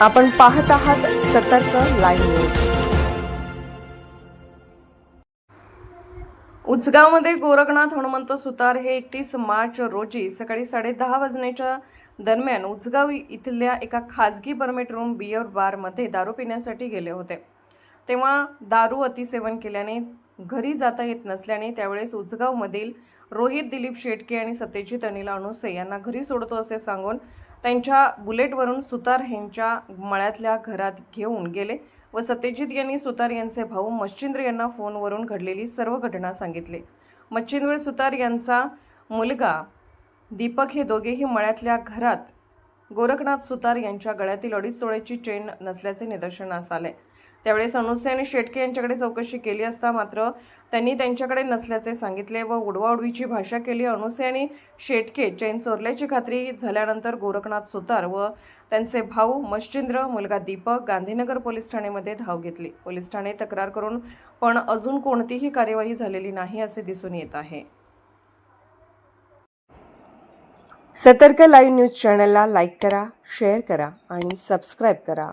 आपण पाहत आहात सतर्क लाईव्ह न्यूज. उचगावमध्ये गोरखनाथ हनुमंत सुतार हे एकतीस मार्च रोजी सकाळी साडेदहा वाजण्याच्या दरम्यान उचगाव इथल्या एका खाजगी परमिट रूम बियर बारमध्ये दारू पिण्यासाठी गेले होते. तेव्हा दारू अतिसेवन केल्याने घरी जाता येत नसल्याने त्यावेळेस उचगावमधील रोहित दिलीप शेटके आणि सत्यजित अनिल अणुसे यांना घरी सोडतो असे सांगून त्यांच्या बुलेटवरून सुतार यांच्या मळ्यातल्या घरात घेऊन गेले व सत्यजित यांनी सुतार यांचे भाऊ मच्छिंद्र यांना फोनवरून घडलेली सर्व घटना सांगितली. मच्छिंद्र सुतार यांचा मुलगा दीपक हे दोघेही मळ्यातल्या घरात गोरखनाथ सुतार यांच्या गळ्यातील अडीच तोळ्याची चेन नसल्याचे निदर्शनास आले. त्यावेळेस अनुसे आणि शेटके यांच्याकडे चौकशी केली असता मात्र त्यांनी त्यांच्याकडे नसल्याचे सांगितले व उडवाउडवीची भाषा केली. अनुसे आणि शेटके जैन चोरल्याची खात्री झाल्यानंतर गोरखनाथ सुतार व त्यांचे भाऊ मश्चिंद्र मुलगा दीपक गांधीनगर पोलीस ठाण्यामध्ये धाव घेतली. पोलीस ठाणे तक्रार करून पण अजून कोणतीही कार्यवाही झालेली नाही असे दिसून येत आहे. सतर्क लाईव्ह न्यूज चॅनलला लाईक करा शेअर करा आणि सबस्क्राईब करा.